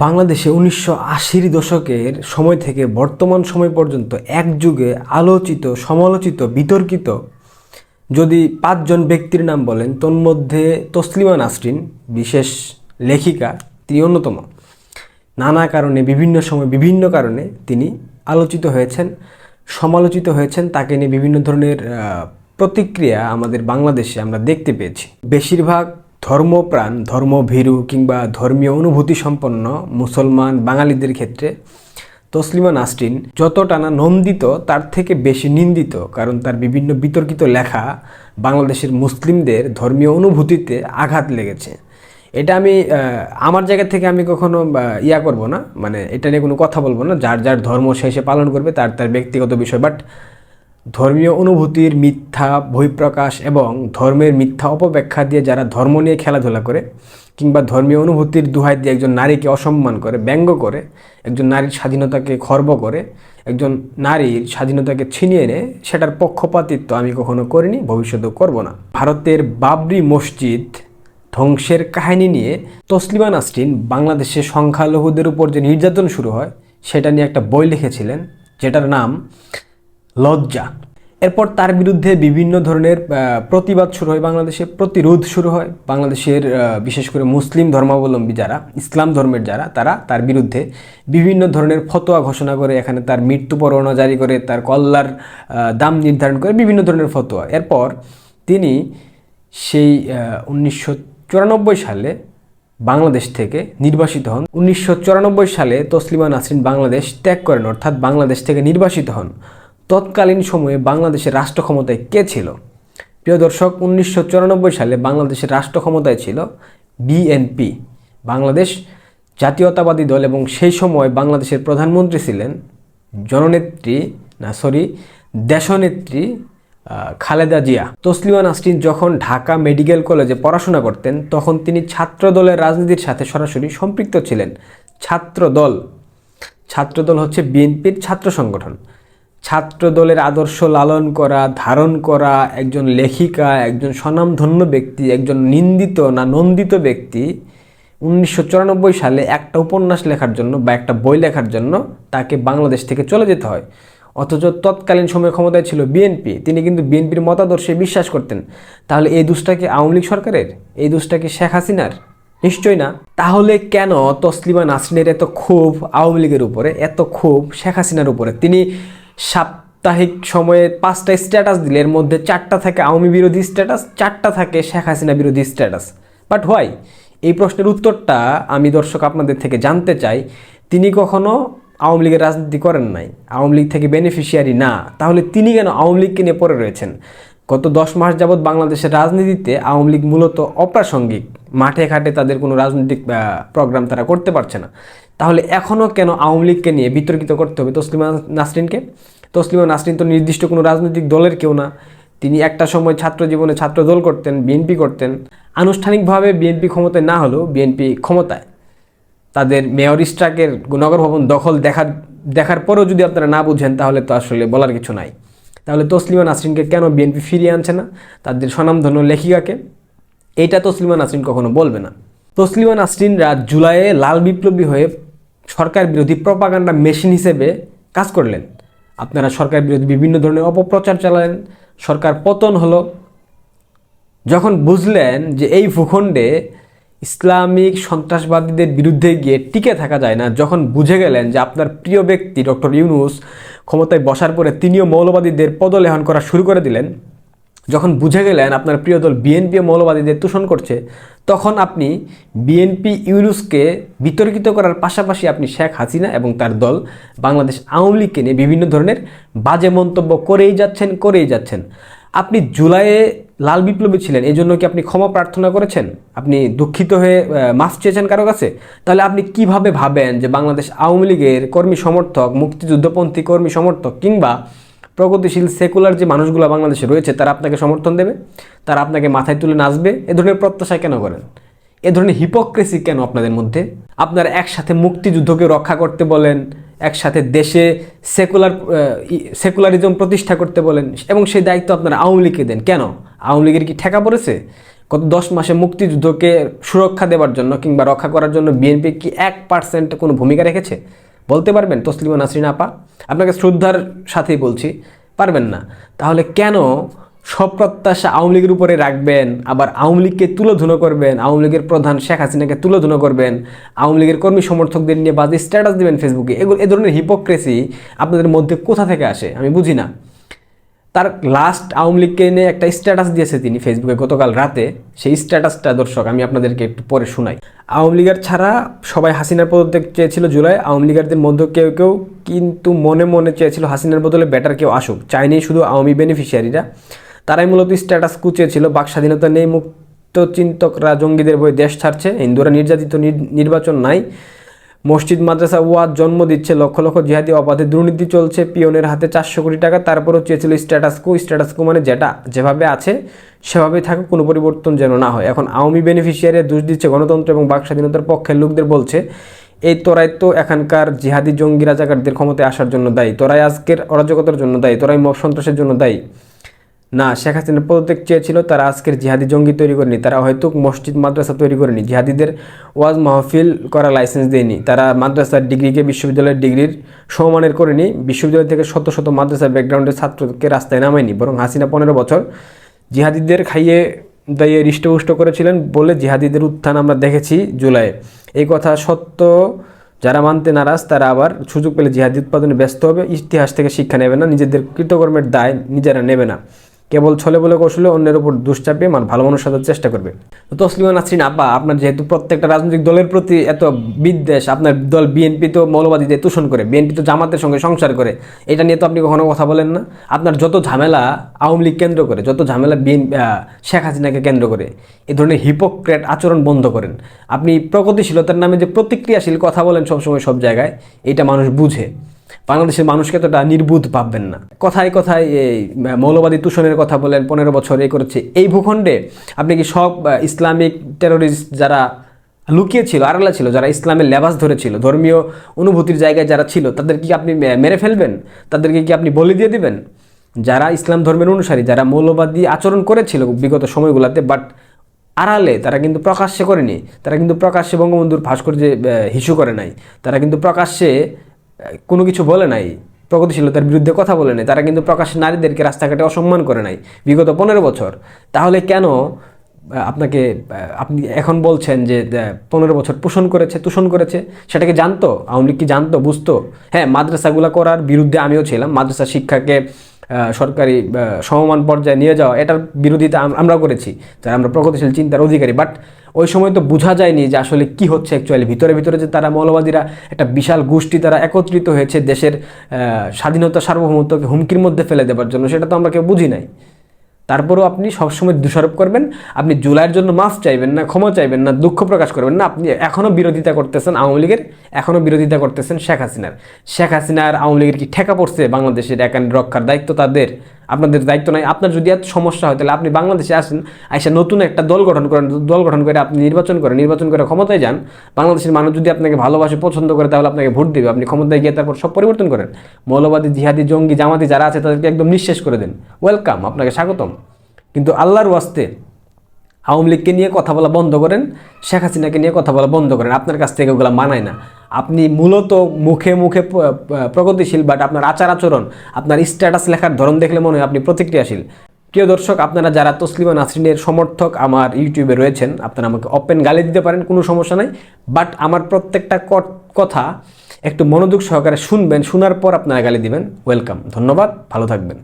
বাংলাদেশে উনিশশো আশির দশকের সময় থেকে বর্তমান সময় পর্যন্ত এক যুগে আলোচিত, সমালোচিত, বিতর্কিত যদি পাঁচজন ব্যক্তির নাম বলেন, তন্মধ্যে তসলিমা নাসরিন, বিশেষ লেখিকা, তিনি অন্যতম। নানা কারণে, বিভিন্ন সময়, বিভিন্ন কারণে তিনি আলোচিত হয়েছেন, সমালোচিত হয়েছেন। তাকে নিয়ে বিভিন্ন ধরনের প্রতিক্রিয়া আমাদের বাংলাদেশে আমরা দেখতে পেয়েছি। বেশিরভাগ ধর্মপ্রাণ, ধর্মভীরু কিংবা ধর্মীয় অনুভূতি সম্পন্ন মুসলমান বাঙালিদের ক্ষেত্রে তসলিমা নাসরিন যতটা না নন্দিত, তার থেকে বেশি নিন্দিত, কারণ তার বিভিন্ন বিতর্কিত লেখা বাংলাদেশের মুসলিমদের ধর্মীয় অনুভূতিতে আঘাত লেগেছে। এটা আমি আমার জায়গা থেকে আমি কখনো ইয়া করব না মানে এটা নিয়ে কোনো কথা বলব না। যার যার ধর্ম সে সে পালন করবে, তার তার ব্যক্তিগত বিষয়। বাট ধর্মীয় অনুভূতির মিথ্যা, বহিঃপ্রকাশ এবং ধর্মের মিথ্যা অপব্যাখ্যা দিয়ে যারা ধর্ম নিয়ে খেলাধুলা করে কিংবা ধর্মীয় অনুভূতির দুহাই দিয়ে একজন নারীকে অসম্মান করে, ব্যঙ্গ করে, একজন নারীর স্বাধীনতাকে খর্ব করে, একজন নারীর স্বাধীনতাকে ছিনিয়ে নেয় সেটার পক্ষপাতিত্ব আমি কখনো করিনি, ভবিষ্যতেও করব না। ভারতের বাবরি মসজিদ ধ্বংসের কাহিনী নিয়ে তসলিমা নাসরিন বাংলাদেশে সংখ্যালঘুদের উপর যে নির্যাতন শুরু হয়, সেটা নিয়ে একটা বই লিখেছিলেন, যেটার নাম লজ্জা। এরপর তার বিরুদ্ধে বিভিন্ন ধরনের প্রতিবাদ শুরু হয়। বাংলাদেশে প্রতিরোধ শুরু হয়। বাংলাদেশের বিশেষ করে মুসলিম ধর্মাবলম্বী যারা, ইসলাম ধর্মের যারা, তারা তার বিরুদ্ধে বিভিন্ন ধরনের ফতোয়া ঘোষণা করে, এখানে তার মৃত্যু পরোয়ানা জারি করে, তার কল্লার দাম নির্ধারণ করে, বিভিন্ন ধরনের ফতোয়া। এরপর তিনি সেই উনিশশো চুরানব্বই সালে বাংলাদেশ থেকে নির্বাসিত হন। উনিশশো চুরানব্বই সালে তসলিমা নাসরিন বাংলাদেশ ত্যাগ করেন, অর্থাৎ বাংলাদেশ থেকে নির্বাসিত হন। তৎকালীন সময়ে বাংলাদেশের রাষ্ট্র ক্ষমতায় কে ছিল? প্রিয় দর্শক, উনিশশো চুরানব্বই সালে বাংলাদেশের রাষ্ট্র ক্ষমতায় ছিল বিএনপি বাংলাদেশ জাতীয়তাবাদী দল এবং সেই সময় বাংলাদেশের প্রধানমন্ত্রী ছিলেন জননেত্রী, না সরি দেশনেত্রী খালেদা জিয়া। তসলিমা নাসরিন যখন ঢাকা মেডিকেল কলেজে পড়াশোনা করতেন, তখন তিনি ছাত্র দলের রাজনীতির সাথে সরাসরি সম্পৃক্ত ছিলেন। ছাত্র দল ছাত্রদল হচ্ছে বিএনপির ছাত্র সংগঠন। ছাত্র দলের আদর্শ লালন করা, ধারণ করা, একজন লেখিকা, একজন স্বনামধন্য ব্যক্তি, একজন নিন্দিত না নন্দিত ব্যক্তি উনিশশো চুরানব্বই সালে একটা উপন্যাস লেখার জন্য বা একটা বই লেখার জন্য তাকে বাংলাদেশ থেকে চলে যেতে হয়। অথচ তৎকালীন সময় ক্ষমতায় ছিল বিএনপি তিনি কিন্তু বিএনপির মতাদর্শে বিশ্বাস করতেন। তাহলে এই দুষ্টা কি আওয়ামী লীগ সরকারের? এই দুষ্টা কি শেখ হাসিনার? নিশ্চয় না। তাহলে কেন তসলিমা নাসরিনের এত ক্ষোভ আওয়ামী লীগের উপরে, এত ক্ষোভ শেখ হাসিনার উপরে? তিনি সাপ্তাহিক সময়ে পাঁচটা স্ট্যাটাস দিলে, এর মধ্যে চারটা থাকে আওয়ামী বিরোধী স্ট্যাটাস চারটা থাকে শেখ হাসিনা বিরোধী স্ট্যাটাস বাট হোয়াই এই প্রশ্নের উত্তরটা আমি দর্শক আপনাদের থেকে জানতে চাই। তিনি কখনো আওয়ামী লীগের রাজনীতি করেন নাই। আওয়ামী লীগ থেকে বেনিফিশিয়ারি না। তাহলে তিনি কেন আওয়ামী লীগকে নিয়ে পড়ে রয়েছেন? গত দশ মাস যাবৎ বাংলাদেশের রাজনীতিতে আওয়ামী লীগ মূলত অপ্রাসঙ্গিক। মাঠে ঘাটে তাদের কোনো রাজনৈতিক প্রোগ্রাম তারা করতে পারছে না। তাহলে এখনও কেন আওয়ামী লীগকে নিয়ে বিতর্কিত করতে হবে? তসলিমা নাসরিনকে? তসলিমা নাসরিন তো নির্দিষ্ট কোনো রাজনৈতিক দলের কেউ না। তিনি একটা সময় ছাত্র জীবনে ছাত্র দল করতেন, বিএনপি করতেন। আনুষ্ঠানিকভাবে বিএনপি ক্ষমতায় না হলেও বিএনপি ক্ষমতায়। তাদের মেয়র স্ট্রাকের নগর ভবন দখল দেখা দেখার পরেও যদি আপনারা না বুঝেন, তাহলে তো আসলে বলার কিছু নাই। তাহলে তসলিমা নাসরিনকে কেন বিএনপি ফিরিয়ে আনছে না? তাদের স্বনামধন্য লেখিকাকে? এইটা তসলিমা নাসরিন কখনো বলবে না। তসলিমা নাসরিনরা জুলাইয়ে লাল বিপ্লবী হয়ে সরকার বিরোধী প্রপাগান্ডা মেশিন হিসেবে কাজ করলেন। আপনারা সরকার বিরোধী বিভিন্ন ধরনের অপপ্রচার চালালেন। সরকার পতন হলো যখন বুঝলেন যে এই ভূখণ্ডে ইসলামিক সন্ত্রাসবাদীদের বিরুদ্ধে গিয়ে টিকে থাকা যায় না, যখন বুঝে গেলেন যে আপনার প্রিয় ব্যক্তি ডক্টর ইউনুস ক্ষমতায় বসার পরে তিনিও মৌলবাদীদের পদলেহন করা শুরু করে দিলেন। যখন বুঝে গেলেন আপনার প্রিয় দল বিএনপি মৌলবাদীদের তোষণ করছে তখন আপনি বিএনপি ইউনুসকে বিতর্কিত করার পাশাপাশি আপনি শেখ হাসিনা এবং তার দল বাংলাদেশ আওয়ামী লীগকে নিয়ে বিভিন্ন ধরনের বাজে মন্তব্য করেই যাচ্ছেন করেই যাচ্ছেন। আপনি জুলাইয়ে লাল বিপ্লবী ছিলেন এই জন্য কি আপনি ক্ষমা প্রার্থনা করেছেন? আপনি দুঃখিত হয়ে মাফ চেয়েছেন কারও কাছে? তাহলে আপনি কীভাবে ভাবেন যে বাংলাদেশ আওয়ামী লীগের কর্মী সমর্থক, মুক্তিযুদ্ধপন্থী কর্মী সমর্থক কিংবা প্রগতিশীল সেকুলার যে মানুষগুলো বাংলাদেশে রয়েছে, তারা আপনাকে সমর্থন দেবে, তারা আপনাকে মাথায় তুলে নাচবে। এ ধরনের প্রত্যাশা কেন করেন? এ ধরনের হিপোক্রেসি কেন আপনাদের মধ্যে? আপনারা একসাথে মুক্তিযুদ্ধকে রক্ষা করতে বলেন, একসাথে দেশে সেকুলার সেকুলারিজম প্রতিষ্ঠা করতে বলেন, এবং সেই দায়িত্ব আপনারা আওয়ামী লীগকে দেন। কেন? আওয়ামী লীগের কি ঠেকা পড়েছে? গত দশ মাসে মুক্তিযুদ্ধকে সুরক্ষা দেওয়ার জন্য কিংবা রক্ষা করার জন্য বিএনপি কি এক পার্সেন্ট কোনো ভূমিকা রেখেছে? বলতে পারবেন, তসলিমা নাসরিন আপা? আপনাকে শ্রদ্ধার সাথেই বলছি, পারবেন না। তাহলে কেন সব প্রত্যাশা আওয়ামী লীগের উপরে রাখবেন, আবার আওয়ামী লীগকে তুলোধুনো করবেন, আওয়ামী লীগের প্রধান শেখ হাসিনাকে তুলোধুনো করবেন, আওয়ামী লীগের কর্মী সমর্থকদের নিয়ে বাজে স্ট্যাটাস দেবেন ফেসবুকে এগুলো, এ ধরনের হিপোক্রেসি আপনাদের মধ্যে কোথা থেকে আসে? আমি বুঝি না। তার লাস্ট আওয়ামী লীগকে নিয়ে একটা স্ট্যাটাস দিয়েছে তিনি ফেসবুকে গতকাল রাতে। সেই স্ট্যাটাসটা দর্শক, আমি আপনাদেরকে একটু পরে শোনাই। আওয়ামী লীগের ছাড়া সবাই হাসিনার পদত্যাগ চেয়েছিল জুলাই। আওয়ামী লীগারদের মধ্যে কেউ কেউ কিন্তু মনে মনে চেয়েছিল হাসিনার বদলে বেটার কেউ আসুক। চায়নি শুধু আওয়ামী বেনিফিশিয়ারিরা তারাই মূলত স্ট্যাটাস কুচিয়েছিল। বাক স্বাধীনতা নেই, মুক্ত চিন্তকরা জঙ্গিদের বই দেশ ছাড়ছে। হিন্দুরা নির্যাতিত নির- নির্বাচন নাই। মসজিদ, মাদ্রাসা ওয়াদ জন্ম দিচ্ছে, লক্ষ লক্ষ জিহাদি অবাধে দুর্নীতি চলছে, পিয়নের হাতে চারশো কোটি টাকা, তারপরও চেয়েছিল স্ট্যাটাস কো স্ট্যাটাস কো মানে যেটা যেভাবে আছে সেভাবে থাকুক, কোনো পরিবর্তন যেন না হয়। এখন আওয়ামী বেনিফিশিয়ারি দোষ দিচ্ছে গণতন্ত্র এবং বাক স্বাধীনতার পক্ষের লোকদের বলছে, এই তোরাই তো এখানকার জিহাদি জঙ্গি রাজাকারদের ক্ষমতায় আসার জন্য দায়ী, তোরাই আজকের অরাজকতার জন্য দায়ী, তোরাই মব সন্ত্রাসের জন্য দায়ী। না, শেখ হাসিনা পদত্যাগ চেয়েছিল, তারা আজকের জিহাদি জঙ্গি তৈরি করেনি, তারা হয়তো মসজিদ, মাদ্রাসা তৈরি করেনি, জিহাদিদের ওয়াজ মাহফিল করা লাইসেন্স দেয়নি, তারা মাদ্রাসার ডিগ্রিকে বিশ্ববিদ্যালয়ের ডিগ্রির সমমানের করেনি, বিশ্ববিদ্যালয় থেকে শত শত মাদ্রাসার ব্যাকগ্রাউন্ডের ছাত্রকে রাস্তায় নামায়নি, বরং হাসিনা পনেরো বছর জিহাদিদের খাইয়ে দাইয়ে হৃষ্টপুষ্ট করেছিলেন বলে জিহাদিদের উত্থান আমরা দেখেছি জুলাইয়ে এই কথা সত্য, যারা মানতে নারাজ, তারা আবার সুযোগ পেলে জিহাদি উৎপাদনে ব্যস্ত হবে, ইতিহাস থেকে শিক্ষা নেবে না, নিজেদের কৃতকর্মের দায় নিজেরা নেবে না। কেবল ছলে বলে কৌশলে অন্যের উপর দুষ চাপিয়ে মান ভালো মানুষ সাজার চেষ্টা করবে। তো তসলিমা নাসরিন, আব্বা, আপনার যেহেতু প্রত্যেকটা রাজনৈতিক দলের প্রতি এত বিদ্বেষ, আপনার দল বিএনপি তো মৌলবাদীদের তুষণ করে, বিএনপি তো জামাতের সঙ্গে সংসার করে, এটা নিয়ে তো আপনি কখনো কথা বলেন না? আপনার যত ঝামেলা আওয়ামী লীগ কেন্দ্র করে, যত ঝামেলা বিএন শেখ হাসিনাকে কেন্দ্র করে, এ ধরনের হিপোক্রেট আচরণ বন্ধ করেন। আপনি প্রগতিশীলতার নামে যে প্রতিক্রিয়াশীল কথা বলেন সবসময় সব জায়গায়, এটা মানুষ বুঝে। বাংলাদেশের মানুষকে এতটা নির্বুধ ভাববেন না। কথায় কথায় এই মৌলবাদী তুষণের কথা বলেন, পনেরো বছর এই করেছে। এই ভূখণ্ডে আপনি কি সব ইসলামিক টেরোরিস্ট যারা লুকিয়ে ছিল, আড়ালা ছিল, যারা ইসলামের লেবাস ধরেছিল, ধর্মীয় অনুভূতির জায়গায় যারা ছিল, তাদের কি আপনি মেরে ফেলবেন? তাদেরকে কি আপনি বলি দিয়ে দিবেন? যারা ইসলাম ধর্মের অনুসারী, যারা মৌলবাদী আচরণ করেছিল বিগত সময়গুলোতে বাট আড়ালে তারা কিন্তু প্রকাশ্যে করেনি। তারা কিন্তু প্রকাশ্যে বঙ্গবন্ধুর ভাস্কর্যে হিসু করে নাই। তারা কিন্তু প্রকাশ্যে কোনো কিছু বলে নাই, প্রগতিশীলতার বিরুদ্ধে কথা বলে নাই, তারা কিন্তু প্রকাশ্যে নারীদেরকে রাস্তাঘাটে অসম্মান করে নাই বিগত পনেরো বছর। তাহলে কেন আপনাকে আপনি এখন বলছেন যে পনেরো বছর পোষণ করেছে, তুষণ করেছে সেটাকে জানতো? আওয়ামী লীগ কি জানতো, বুঝতো? হ্যাঁ মাদ্রাসাগুলো করার বিরুদ্ধে আমিও ছিলাম, মাদ্রাসা শিক্ষাকে সরকারি সমমান পর্যায়ে নিয়ে যাওয়া, এটার বিরোধিতা আম- আমরাও করেছি। যারা আমরা প্রগতিশীল চিন্তার অধিকারী। বাট ওই সময় তো বোঝা যায়নি যে আসলে কি হচ্ছে অ্যাকচুয়ালি ভিতরে ভিতরে যে তারা মৌলবাদীরা, একটা বিশাল গোষ্ঠী তারা একত্রিত হয়েছে দেশের স্বাধীনতা সার্বভৌমত্বকে হুমকির মধ্যে ফেলে দেওয়ার জন্য, সেটা তো আমরা কেউ বুঝি নাই। তারপরেও আপনি সবসময় দোষারোপ করবেন, আপনি জুলাইয়ের জন্য মাফ চাইবেন না, ক্ষমা চাইবেন না, দুঃখ প্রকাশ করবেন না। আপনি এখনও বিরোধিতা করতেছেন আওয়ামী লীগের এখনও বিরোধিতা করতেছেন শেখ হাসিনার। শেখ হাসিনার আওয়ামী লীগের কি ঠেকা পড়ছে বাংলাদেশের একান রক্ষার দায়িত্ব তাদের? আপনাদের দায়িত্ব নাই। আপনার যদি এত সমস্যা হয়, তাহলে আপনি বাংলাদেশে আসেন, আইসা নতুন একটা দল গঠন করেন। দল গঠন করে আপনি নির্বাচন করেন। নির্বাচন করে ক্ষমতায় যান। বাংলাদেশের মানুষ যদি আপনাকে ভালোবাসে, পছন্দ করে, তাহলে আপনাকে ভোট দেবে। আপনি ক্ষমতায় গিয়ে তারপর সব পরিবর্তন করেন। মৌলবাদী, জিহাদি, জঙ্গি, জামাতি যারা আছে, তাদেরকে একদম নিঃশেষ করে দেন। ওয়েলকাম আপনাকে স্বাগতম। কিন্তু আল্লাহর ওয়াস্তে আওয়ামী লীগকে নিয়ে কথা বলা বন্ধ করেন, শেখ হাসিনাকে নিয়ে কথা বলা বন্ধ করেন। আপনার কাছ থেকে ওগুলো মানায় না। আপনি মূলত মুখে মুখে প্রগতিশীল বাট আপনার আচার আচরণ, আপনার স্ট্যাটাস লেখার ধরন দেখলে মনে হয় আপনি প্রতিক্রিয়াশীল। প্রিয় দর্শক, আপনারা যারা তসলিমা নাসরিনের সমর্থক আমার ইউটিউবে রয়েছেন, আপনারা আমাকে ওপেন গালি দিতে পারেন, কোনো সমস্যা নাই। বাট আমার প্রত্যেকটা কথা একটু মনোযোগ সহকারে শুনবেন, শোনার পর আপনারা গালি দিবেন। ওয়েলকাম ধন্যবাদ, ভালো থাকবেন।